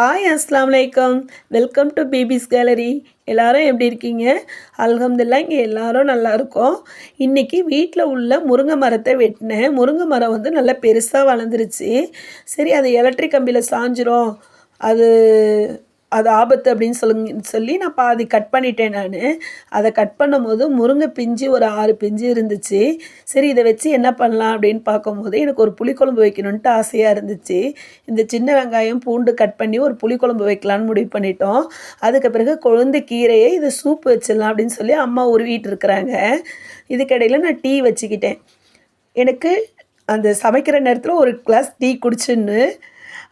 Hi அஸ்லாம் வலைக்கம் welcome to babies gallery எல்லாரும் எப்படி இருக்கீங்க? அல்ஹம்துலில்லாஹ் இங்கே எல்லாரும் நல்லா இருக்கோம். இன்றைக்கி வீட்டில் உள்ள முருங்கை மரத்தை வெட்டினேன். முருங்கை மரம் வந்து நல்லா பெருசாக வளர்ந்துருச்சு. சரி அது எலக்ட்ரிக் கம்பியில் சாஞ்சிரும். அது அது ஆபத்து அப்படின்னு சொல்லுங்க சொல்லி நான் பாதி கட் பண்ணிட்டேன் நான். அதை கட் பண்ணும்போது முருங்கை பிஞ்சு ஒரு ஆறு பிஞ்சு இருந்துச்சு. சரி இதை வச்சு என்ன பண்ணலாம் அப்படின்னு பார்க்கும்போது எனக்கு ஒரு புளிக்குழம்பு வைக்கணுன்ட்டு ஆசையாக இருந்துச்சு. இந்த சின்ன வெங்காயம் பூண்டு கட் பண்ணி ஒரு புளிக்குழம்பு வைக்கலான்னு முடிவு பண்ணிட்டோம். அதுக்கு பிறகு கொழுந்து கீரையை இது சூப் வச்சிடலாம் அப்படின்னு சொல்லி அம்மா உருவிட்டு இருக்கிறாங்க. இதுக்கிடையில் நான் டீ வச்சுக்கிட்டேன். எனக்கு அந்த சமைக்கிற நேரத்தில் ஒரு கிளாஸ் டீ குடிச்சுன்னு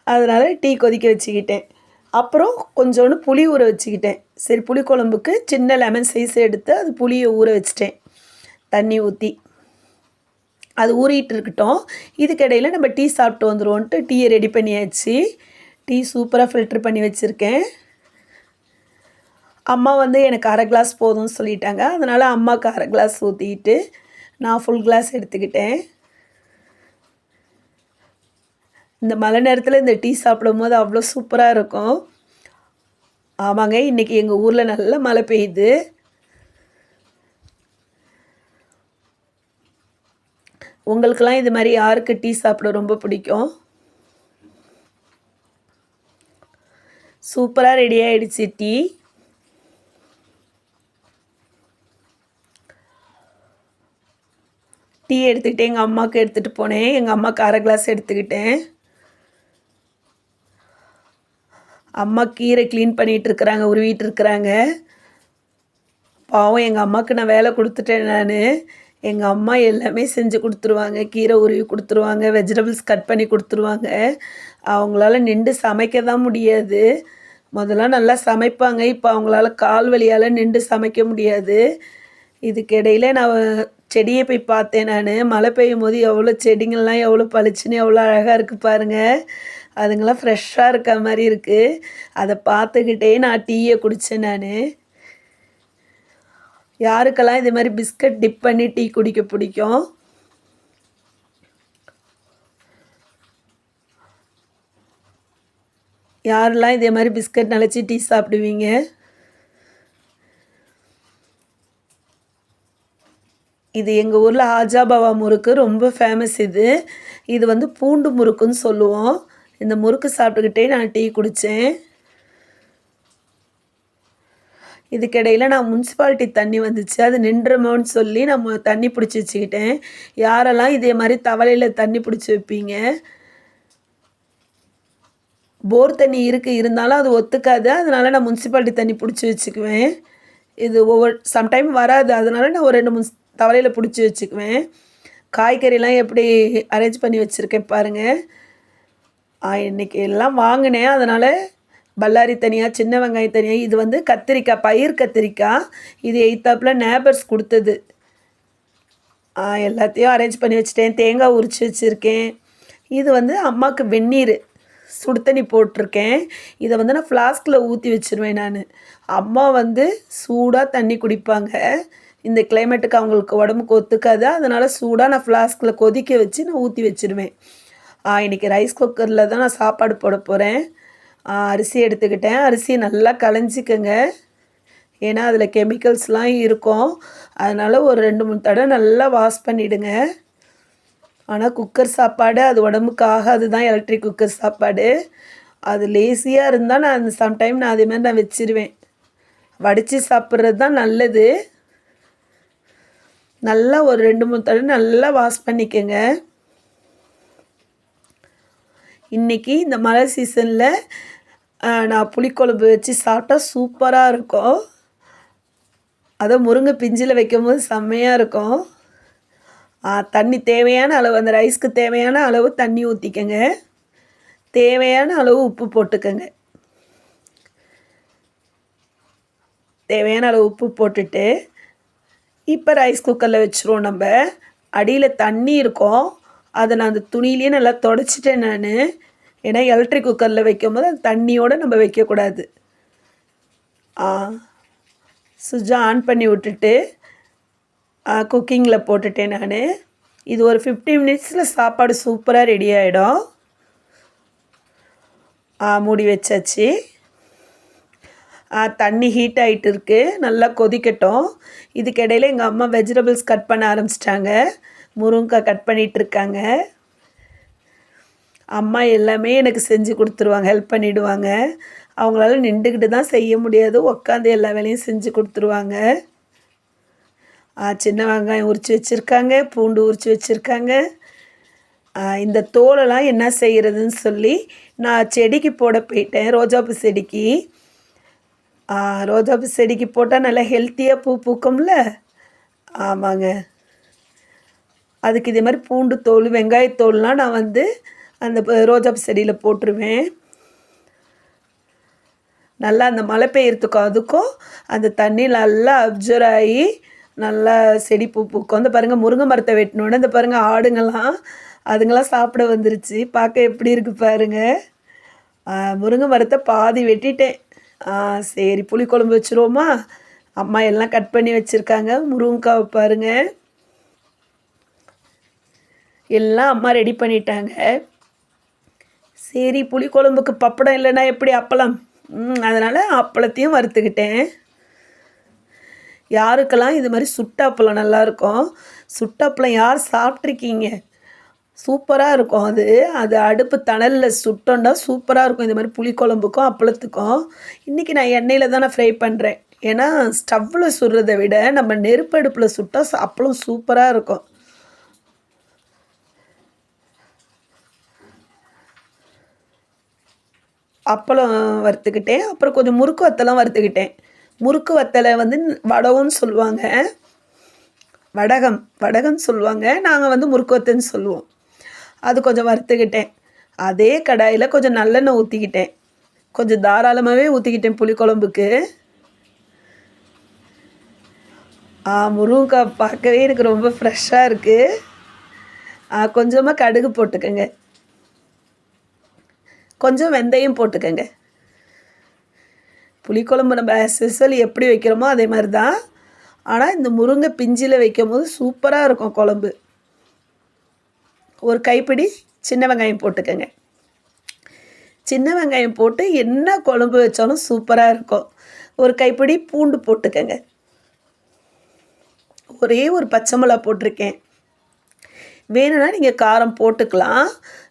அதனால் டீ கொதிக்க வச்சுக்கிட்டேன். அப்புறம் கொஞ்சோண்டு புளி ஊற வச்சுக்கிட்டேன். சரி புளிக்குழம்புக்கு சின்ன லெமன் சைஸ் எடுத்து அது புளியை ஊற வச்சிட்டேன். தண்ணி ஊற்றி அது ஊறிட்டு இருக்கட்டும். இதுக்கிடையில் நம்ம டீ சாப்பிட்டு வந்துடுவோன்ட்டு டீயை ரெடி பண்ணியாச்சு. டீ சூப்பராக ஃபில்ட்ரு பண்ணி வச்சுருக்கேன். அம்மா வந்து எனக்கு அரை கிளாஸ் போதும்னு சொல்லிட்டாங்க. அதனால் அம்மாவுக்கு அரை கிளாஸ் ஊற்றிக்கிட்டு நான் ஃபுல் கிளாஸ் எடுத்துக்கிட்டேன். இந்த மழை நேரத்தில் இந்த டீ சாப்பிடும் போது அவ்வளோ சூப்பராக இருக்கும். ஆமாங்க இன்றைக்கி எங்கள் ஊரில் நல்ல மழை பெய்யுது. உங்களுக்கெல்லாம் இது மாதிரி யாருக்கு டீ சாப்பிட ரொம்ப பிடிக்கும்? சூப்பராக ரெடி ஆகிடுச்சு டீ. டீ எடுத்துக்கிட்டு எங்கள் அம்மாவுக்கு எடுத்துகிட்டு போனேன். எங்கள் அம்மாவுக்கு அரை கிளாஸ் எடுத்துக்கிட்டேன். அம்மா கீரை க்ளீன் பண்ணிகிட்டு இருக்கிறாங்க உருவிட்டு இருக்கிறாங்க பாவம் எங்கள் அம்மாவுக்கு நான் வேலை கொடுத்துட்டேன் நான். எங்கள் அம்மா எல்லாமே செஞ்சு கொடுத்துருவாங்க கீரை உருவி கொடுத்துருவாங்க வெஜிடபிள்ஸ் கட் பண்ணி கொடுத்துருவாங்க. அவங்களால நின்று சமைக்க தான் முடியாது. முதல்ல நல்லா சமைப்பாங்க இப்போ அவங்களால கால் வலியால் நின்று சமைக்க முடியாது. இதுக்கிடையில் நான் செடியை போய் பார்த்தேன் நான். மழை பெய்யும் போது எவ்வளோ செடிங்கள்லாம் எவ்வளோ பளிச்சுன்னு எவ்வளோ அழகாக இருக்குது பாருங்கள் அதுங்களாம் ஃப்ரெஷ்ஷாக இருக்க மாதிரி இருக்குது அதை பார்த்துக்கிட்டே நான் டீயை குடித்தேன் நான். யாருக்கெல்லாம் இது மாதிரி பிஸ்கட் டிப் பண்ணி டீ குடிக்க பிடிக்கும்? யாரெல்லாம் இதே மாதிரி பிஸ்கட் நினச்சி டீ சாப்பிடுவீங்க? இது எங்கள் ஊரில் ஆஜாபாவா முறுக்கு ரொம்ப ஃபேமஸ் இது. இது வந்து பூண்டு முறுக்குன்னு சொல்லுவோம். இந்த முறுக்கு சாப்பிட்டுக்கிட்டே நான் டீ குடித்தேன் இதுக்கிடையில் நான் முன்சிபாலிட்டி தண்ணி வந்துச்சு. அது நின்றமோன்னு சொல்லி நம்ம தண்ணி பிடிச்சி வச்சுக்கிட்டேன். யாரெல்லாம் இதே மாதிரி தவளையில் தண்ணி பிடிச்சி வைப்பீங்க? போர் தண்ணி இருக்குது இருந்தாலும் அது ஒத்துக்காது. அதனால் நான் முன்சிபாலிட்டி தண்ணி பிடிச்சி வச்சுக்குவேன். இது ஒவ்வொரு சம்டைம் வராது. அதனால் நான் ஒரு ரெண்டு முன் தவளையில் பிடிச்சி வச்சுக்குவேன். காய்கறிலாம் எப்படி அரேஞ்ச் பண்ணி வச்சுருக்கேன் பாருங்கள் இன்றைக்கி எல்லாம் வாங்கினேன். அதனால் பல்லாரி தனியாக சின்ன வெங்காயம் தனியாக இது வந்து கத்திரிக்காய் பயிர் கத்திரிக்காய். இது எய்த்தாப்பில் நேபர்ஸ் கொடுத்தது. எல்லாத்தையும் அரேஞ்ச் பண்ணி வச்சுட்டேன். தேங்காய் உரித்து வச்சுருக்கேன். இது வந்து அம்மாவுக்கு வெந்நீர். சுடு தண்ணி போட்டிருக்கேன். இதை வந்து நான் ஃப்ளாஸ்கில் ஊற்றி வச்சுருவேன் நான். அம்மா வந்து சூடாக தண்ணி குடிப்பாங்க. இந்த கிளைமேட்டுக்கு அவங்களுக்கு உடம்புக்கு ஒத்துக்காது. அதனால் சூடாக நான் ஃப்ளாஸ்கில் கொதிக்க வச்சு நான் ஊற்றி வச்சுருவேன். இன்றைக்கி ரைஸ் குக்கரில் தான் நான் சாப்பாடு போட போகிறேன் அரிசி எடுத்துக்கிட்டேன். அரிசி நல்லா களைஞ்சிக்கோங்க. ஏன்னா அதில் கெமிக்கல்ஸ்லாம் இருக்கும். அதனால் ஒரு ரெண்டு மூணு தடவை நல்லா வாஷ் பண்ணிவிடுங்க ஆனால் குக்கர் சாப்பாடு அது உடம்புக்கு ஆகாது தான் எலக்ட்ரிக் குக்கர் சாப்பாடு. அது லேசியாக இருந்தால் நான் சம்டைம் நான் அதேமாதிரி நான் வச்சிருவேன். வடித்து சாப்பிட்றது தான் நல்லது. நல்லா ஒரு ரெண்டு மூணு தடவை நல்லா வாஷ் பண்ணிக்கோங்க. இன்றைக்கி இந்த மழை சீசனில் நான் புளிக்குழம்பு வச்சு சாப்பிட்டா சூப்பராக இருக்கும். அதை முருங்கை பிஞ்சில் வைக்கும்போது செம்மையாக இருக்கும். தண்ணி தேவையான அளவு அந்த ரைஸ்க்கு தேவையான அளவு தண்ணி ஊற்றிக்கங்க தேவையான அளவு உப்பு போட்டுக்கங்க. தேவையான அளவு உப்பு போட்டுட்டு இப்போ ரைஸ் குக்கரில் வச்சுருவோம் நம்ம. அடியில் தண்ணி இருக்கும். அதை நான் அந்த துணியிலேயே நல்லா தொடச்சிட்டேன் நான். ஏன்னா எலக்ட்ரிக் குக்கரில் வைக்கும்போது அது தண்ணியோடு நம்ம வைக்கக்கூடாது. சுஜா ஆன் பண்ணி விட்டுட்டு குக்கிங்கில் போட்டுட்டேன் நான். இது ஒரு ஃபிஃப்டி மினிட்ஸில் சாப்பாடு சூப்பராக ரெடி ஆகிடும் ஆ, மூடி வச்சாச்சு. ஆ, தண்ணி ஹீட் ஆகிட்டு இருக்குது நல்லா கொதிக்கட்டும். இதுக்கு இடையில எங்கள் அம்மா வெஜிடபிள்ஸ் கட் பண்ண ஆரம்பிச்சிட்டாங்க. முருங்கைக்காய் கட் பண்ணிகிட்டு இருக்காங்க அம்மா எல்லாமே எனக்கு செஞ்சு கொடுத்துருவாங்க ஹெல்ப் பண்ணிவிடுவாங்க அவங்களால நின்றுக்கிட்டு தான் செய்ய முடியாது உட்காந்து எல்லா வேலையும் செஞ்சு கொடுத்துருவாங்க. சின்ன வெங்காயம் உரித்து வச்சுருக்காங்க பூண்டு உரித்து வச்சுருக்காங்க. இந்த தோலெல்லாம் என்ன செய்கிறதுன்னு சொல்லி நான் செடிக்கு போட போயிட்டேன் ரோஜாப்பூ செடிக்கு. ரோஜாப்பூ செடிக்கு போட்டால் நல்லா ஹெல்த்தியாக பூ பூக்கும்ல? ஆமாங்க. அதுக்கு இதே மாதிரி பூண்டு தோல் வெங்காயத்தோல்லாம் நான் வந்து அந்த ப- ரோஜாப்பூ செடியில் போட்டுருவேன். நல்லா அந்த மழை பெய்யறதுக்கும் அதுக்கும் அந்த தண்ணி நல்லா அப்சர்வ் ஆகி நல்லா செடி பூ பூக்கும். அந்த பாருங்கள் முருங்கை மரத்தை வெட்டினோடனே இந்த பாருங்கள் ஆடுங்கள்லாம் அதுங்கெல்லாம் சாப்பிட வந்துருச்சு. பார்க்க எப்படி இருக்குது பாருங்கள் முருங்கை மரத்தை பாதி வெட்டிட்டேன். ஆ, சரி புளிக்குழம்பு வச்சுருவோமா? அம்மா எல்லாம் கட் பண்ணி வச்சுருக்காங்க. முருங்கைக்காவை பாருங்கள் எல்லாம் அம்மா ரெடி பண்ணிட்டாங்க. சரி புளிக்குழம்புக்கு பப்படம் இல்லைன்னா எப்படி அப்பளம்? ம், அதனால் அப்பளத்தையும் வறுத்துக்கிட்டேன். யாருக்கெல்லாம் இது மாதிரி சுட்டாப்பளம் நல்லாயிருக்கும் சுட்டாப்பளம் யார் சாப்பிட்ருக்கீங்க? சூப்பராக இருக்கும் அது. அது அடுப்பு தணலில் சுட்டோண்டா சூப்பராக இருக்கும். இந்த மாதிரி புளிக்குழம்புக்கும் அப்பளத்துக்கும். இன்றைக்கி நான் எண்ணெயில் தான் நான் ஃப்ரை பண்ணுறேன் ஏன்னா ஸ்டவ்வில் சுடுறதை விட நம்ம நெருப்பு அடுப்பில் சுட்டால் அப்பளம் சூப்பராக இருக்கும். அப்பளம் வறுத்துக்கிட்டேன். அப்புறம் கொஞ்சம் முறுக்கு வத்தலாம் வறுத்துக்கிட்டேன். முறுக்கு வத்தலை வந்து வடகம்னு சொல்லுவாங்க. வடகம் வடகம்னு சொல்லுவாங்க. நாங்கள் வந்து முறுக்கு வத்தன்னு சொல்லுவோம். அது கொஞ்சம் வறுத்துக்கிட்டேன். அதே கடாயில் கொஞ்சம் நல்லெண்ணெய் ஊற்றிக்கிட்டேன் கொஞ்சம் தாராளமாகவே ஊற்றிக்கிட்டேன் புளிக்குழம்புக்கு. ஆ முருங்கைக்காய் பார்க்கவே எனக்கு ரொம்ப ஃப்ரெஷ்ஷாக இருக்குது கொஞ்சமாக கடுகு போட்டுக்கோங்க. கொஞ்சம் வெந்தயம் போட்டுக்கோங்க. புளிக்குழம்பு நம்ம சிசல் எப்படி வைக்கிறோமோ அதே மாதிரி தான் ஆனால் இந்த முருங்கை பிஞ்சில் வைக்கும் போது சூப்பராக இருக்கும் குழம்பு. ஒரு கைப்பிடி சின்ன வெங்காயம் போட்டுக்கோங்க. சின்ன வெங்காயம் போட்டு என்ன குழம்பு வச்சாலும் சூப்பராக இருக்கும். ஒரு கைப்பிடி பூண்டு போட்டுக்கோங்க. ஒரே ஒரு பச்சை மிளகா போட்டிருக்கேன். வேணும்னா நீங்கள் காரம் போட்டுக்கலாம்.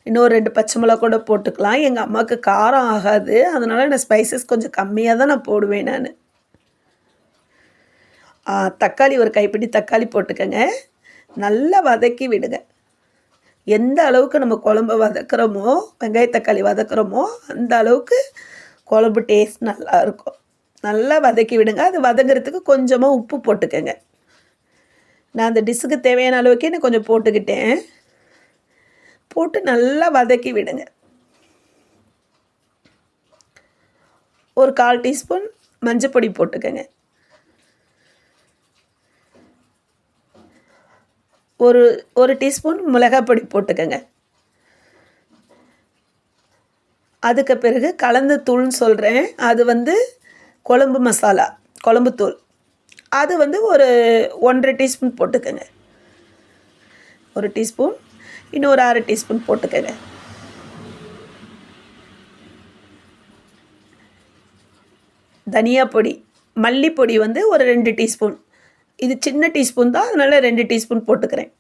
இன்னொரு ரெண்டு பச்சை மிளகா கூட போட்டுக்கலாம். எங்கள் அம்மாவுக்கு காரம் ஆகாது. அதனால் நான் ஸ்பைசஸ் கொஞ்சம் கம்மியாக தான் நான் போடுவேன் நான். தக்காளி ஒரு கைப்பிடி தக்காளி போட்டுக்கோங்க. நல்லா வதக்கி விடுங்க. எந்த அளவுக்கு நம்ம குழம்ப வதக்குறோமோ வெங்காய தக்காளி வதக்குறோமோ அந்த அளவுக்கு குழம்பு டேஸ்ட் நல்லாயிருக்கும் நல்லா வதக்கி விடுங்க. அது வதங்குறதுக்கு கொஞ்சமாக உப்பு போட்டுக்கோங்க. நான் அந்த டிஷ்ஷுக்கு தேவையான அளவுக்கே நான் கொஞ்சம் போட்டுக்கிட்டேன். போட்டு நல்லா வதக்கி விடுங்க. ஒரு கால் டீஸ்பூன் மஞ்சப்பொடி போட்டுக்கோங்க. ஒரு ஒரு டீஸ்பூன் மிளகாப்பொடி போட்டுக்கோங்க. அதுக்கு பிறகு கலந்த தூள்னு சொல்கிறேன் அது வந்து குழம்பு மசாலா குழம்பு தூள் அது வந்து ஒரு ஒன்றரை டீஸ்பூன் போட்டுக்கோங்க. ஒரு டீஸ்பூன் இன்னும் ஒரு அரை டீஸ்பூன் போட்டுக்கோங்க. தனியா பொடி மல்லிப்பொடி வந்து ஒரு ரெண்டு டீஸ்பூன். இது சின்ன டீஸ்பூன் தான் அதனால் ரெண்டு டீஸ்பூன் போட்டுக்கிறேன்.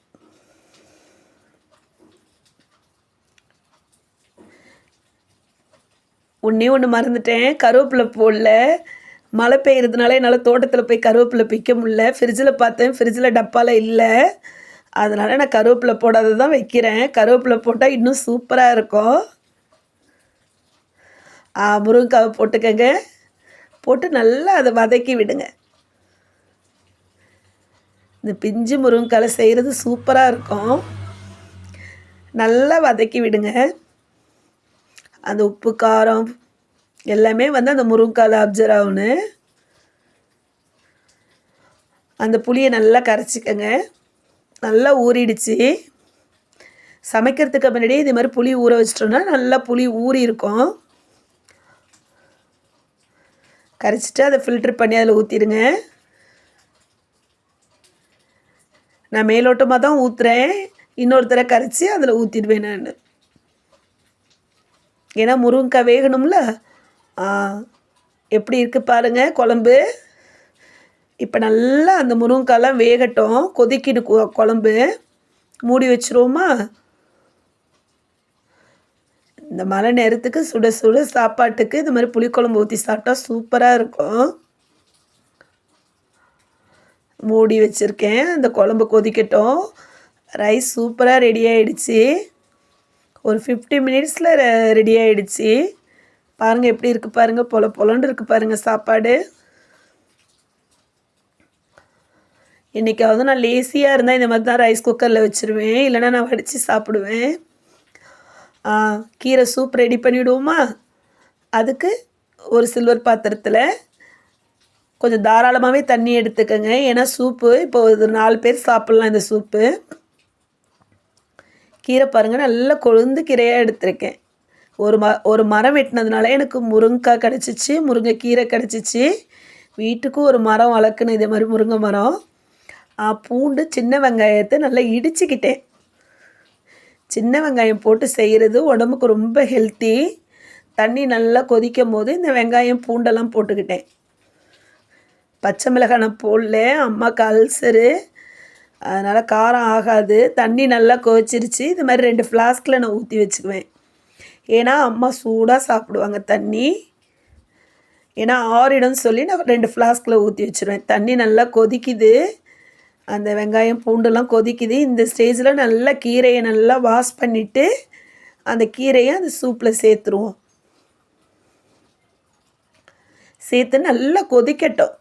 ஒன்றே ஒன்று மறந்துட்டேன். கருவேப்பிலை போடல. மழை பெய்கிறதுனால என்னால் தோட்டத்தில் போய் கருவேப்பிலை பிக்க முடியல. ஃப்ரிட்ஜில் பார்த்தேன். ஃப்ரிட்ஜில் டப்பாவில் இல்லை. அதனால் நான் கருவேப்பிலை போடாத தான் வைக்கிறேன். கருவேப்பிலை போட்டால் இன்னும் சூப்பராக இருக்கும். ஆ, முருங்கைக்காவை போட்டுக்கங்க. போட்டு நல்லா அதை வதக்கி விடுங்க. இந்த பிஞ்சு முருங்கைக்காலை செய்கிறது சூப்பராக இருக்கும். நல்லா வதக்கி விடுங்க. அந்த உப்பு காரம் எல்லாமே வந்து அந்த முருங்கால அப்சர்வ் ஆகணும் அந்த புளியை நல்லா கரைச்சிக்கங்க. நல்லா ஊறிடுச்சு. சமைக்கிறதுக்கு முன்னாடியே இதே மாதிரி புளி ஊற வச்சிட்டோம்னா நல்லா புளி ஊறி இருக்கும். கரைச்சிட்டு அதை ஃபில்ட்ரு பண்ணி அதில் ஊற்றிடுங்க நான் மேலோட்டமாக தான் ஊற்றுறேன் இன்னொரு தடவை கரைச்சி அதில் ஊற்றிடுவேன் நான். ஏன்னா முருங்கைக்காய் வேகணும்ல. எப்படி இருக்குது பாருங்கள் குழம்பு. இப்போ நல்லா அந்த முருங்கைக்காய்லாம் வேகட்டும் கொதிக்கிடு குழம்பு. மூடி வச்சிருவோமா? இந்த மழை நேரத்துக்கு சுட சுட சாப்பாட்டுக்கு இந்த மாதிரி புளிக்குழம்பு ஊற்றி சாப்பிட்டா சூப்பராக இருக்கும். மூடி வச்சுருக்கேன் அந்த குழம்பு கொதிக்கட்டும். ரைஸ் சூப்பராக ரெடி ஆகிடுச்சி ஒரு ஃபிஃப்டி மினிட்ஸில் ரெடி ஆகிடுச்சி பாருங்கள் எப்படி இருக்குது பாருங்கள் பொல பொலன்னு இருக்குது பாருங்கள் சாப்பாடு. என்றைக்காவது நான் லேசியாக இருந்தால் இந்த மாதிரி தான் ரைஸ் குக்கரில் வச்சுருவேன். இல்லைன்னா நான் வடித்து சாப்பிடுவேன். கீரை சூப் ரெடி பண்ணிவிடுவோமா அதுக்கு ஒரு சில்வர் பாத்திரத்தில் கொஞ்சம் தாராளமாகவே தண்ணி எடுத்துக்கோங்க. ஏன்னா சூப்பு இப்போ ஒரு நாலு பேர் சாப்பிட்லாம் இந்த சூப்பு கீரை பாருங்கள் நல்லா கொழுந்து கீரையாக எடுத்திருக்கேன். ஒரு ம ஒரு மரம் வெட்டினதுனால எனக்கு முருங்கைக்காய் கிடச்சிச்சு முருங்கைக்கீரை கிடச்சிச்சு. வீட்டுக்கும் ஒரு மரம் வளர்க்குன்னு இதே மாதிரி முருங்கை மரம். ஆ, பூண்டு சின்ன வெங்காயத்தை நல்லா இடிச்சுக்கிட்டேன். சின்ன வெங்காயம் போட்டு செய்கிறது உடம்புக்கு ரொம்ப ஹெல்த்தி தண்ணி நல்லா கொதிக்கும் போது இந்த வெங்காயம் பூண்டெல்லாம் போட்டுக்கிட்டேன். பச்சை மிளகாய் நான் போடல அம்மாவுக்கு அல்சரு. அதனால் காரம் ஆகாது. தண்ணி நல்லா கொதிச்சிருச்சு. இது மாதிரி ரெண்டு ஃப்ளாஸ்கில் நான் ஊற்றி வச்சுக்குவேன். ஏன்னா அம்மா சூடாக சாப்பிடுவாங்க தண்ணி. ஏன்னா ஆறிடம்னு சொல்லி நான் ரெண்டு ஃப்ளாஸ்கில் ஊற்றி வச்சுருவேன். தண்ணி நல்லா கொதிக்குது. அந்த வெங்காயம் பூண்டெல்லாம் கொதிக்குது. இந்த ஸ்டேஜில் நல்லா கீரையை நல்லா வாஷ் பண்ணிவிட்டு அந்த கீரையை அந்த சூப்பில் சேர்த்துருவோம். சேர்த்து நல்லா கொதிக்கட்டும்.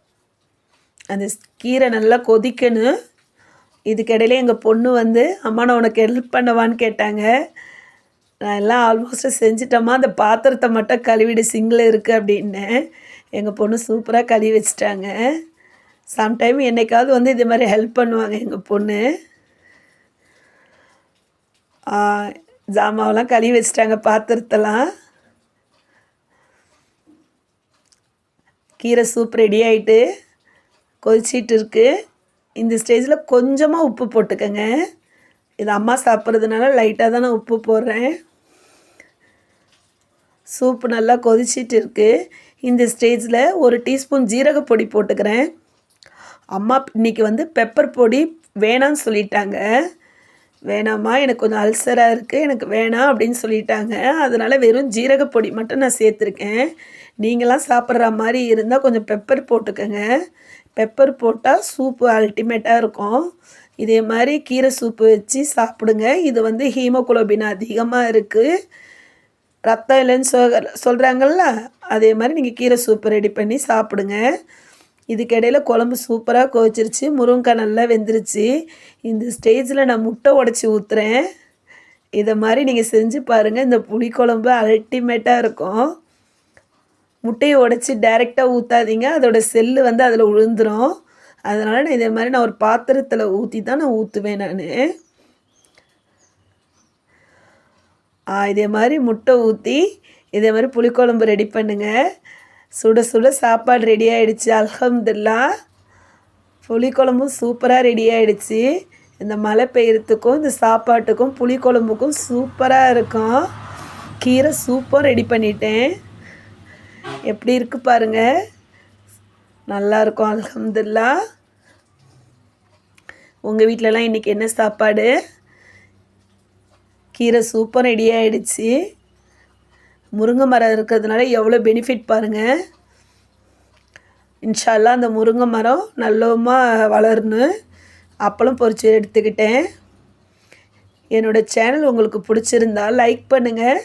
அந்த கீரை நல்லா கொதிக்கணும். இதுக்கிடையில எங்கள் பொண்ணு வந்து அம்மா நான் உனக்கு ஹெல்ப் பண்ணவான்னு கேட்டாங்க. நான் எல்லாம் ஆல்மோஸ்ட் செஞ்சிட்டோமா அந்த பாத்திரத்தை மட்டும் கழுவிடு சிங்கில் இருக்குது அப்படின்னேன் எங்கள் பொண்ணு சூப்பராக கழுவி வச்சிட்டாங்க. சம்டைம் என்னைக்காவது வந்து இது மாதிரி ஹெல்ப் பண்ணுவாங்க எங்கள் பொண்ணு. ஜாமாவெல்லாம் கழுவி வச்சிட்டாங்க பாத்திரத்தெல்லாம். கீரை சூப் ரெடி ஆகிட்டு கொதிச்சிட்டு இருக்கு. இந்த ஸ்டேஜில் கொஞ்சமாக உப்பு போட்டுக்கோங்க. இது அம்மா சாப்பிட்றதுனால லைட்டாக தான் நான் உப்பு போடுறேன். சூப்பு நல்லா கொதிச்சிட்டு இருக்குது இந்த ஸ்டேஜில் ஒரு டீஸ்பூன் பொடி போட்டுக்கிறேன். அம்மா இன்றைக்கி வந்து பெப்பர் பொடி வேணான்னு சொல்லிட்டாங்க. வேணாம்மா எனக்கு கொஞ்சம் அல்சராக இருக்குது எனக்கு வேணாம் அப்படின்னு சொல்லிட்டாங்க. அதனால் வெறும் ஜீரக பொடி மட்டும் நான் சேர்த்துருக்கேன். நீங்களாம் சாப்பிட்ற மாதிரி இருந்தால் கொஞ்சம் பெப்பர் போட்டுக்கோங்க. பெப்பர் போட்டால் சூப்பு அல்டிமேட்டாக இருக்கும். இதே மாதிரி கீரை சூப்பு வச்சு சாப்பிடுங்க. இது வந்து ஹீமோகுளோபின் அதிகமாக இருக்குது ரத்தம் இல்லைன்னு சொல் சொல்கிறாங்கல்ல அதே மாதிரி நீங்கள் கீரை சூப்பு ரெடி பண்ணி சாப்பிடுங்க. இதுக்கிடையில் குழம்பு சூப்பராக கொதிச்சிருச்சு. முருங்கைக்காய் நல்லா வெந்துருச்சு. இந்த ஸ்டேஜில் நான் முட்டை உடச்சி ஊற்றுறேன் இதை மாதிரி நீங்கள் செஞ்சு பாருங்கள் இந்த புளிக்குழம்பு அல்டிமேட்டாக இருக்கும். முட்டையை உடச்சி டைரெக்டாக ஊற்றாதீங்க அதோட செல்லு வந்து அதில் விழுந்துரும் அதனால் நான் இதே மாதிரி நான் ஒரு பாத்திரத்தில் ஊற்றி தான் நான் ஊற்றுவேன் நான். இதே மாதிரி முட்டை ஊற்றி இதே மாதிரி புளிக்குழம்பு ரெடி பண்ணுங்கள் சுட சுட சாப்பாடு ரெடி ஆயிடுச்சு அலமதுல்லா புளிக்குழம்பும் சூப்பராக ரெடி ஆகிடுச்சி இந்த மழை பெய்யறதுக்கும் இந்த சாப்பாட்டுக்கும் புளிக்குழம்புக்கும் சூப்பராக இருக்கும். கீரை சூப்பர் ரெடி பண்ணிட்டேன். எப்படி இருக்கு பாருங்கள் நல்லாயிருக்கும் அலமதுல்லா உங்கள் வீட்டிலலாம் இன்றைக்கி என்ன சாப்பாடு? கீரை சூப்பர் ரெடி ஆகிடுச்சு முருங்கை மரம் இருக்கிறதுனால எவ்வளோ பெனிஃபிட் பாருங்கள் இன்ஷால்லா அந்த முருங்கை மரம் நல்லமாக வளரணும். அப்பளம் பொரிச்சு எடுத்துக்கிட்டேன். என்னோடய சேனல் உங்களுக்கு பிடிச்சிருந்தா லைக் பண்ணுங்கள்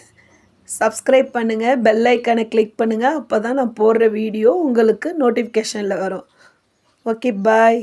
சப்ஸ்கிரைப் பண்ணுங்கள் பெல் ஐக்கானை கிளிக் பண்ணுங்கள் அப்போ தான் நான் போடுற வீடியோ உங்களுக்கு நோட்டிஃபிகேஷனில் வரும். Okay bye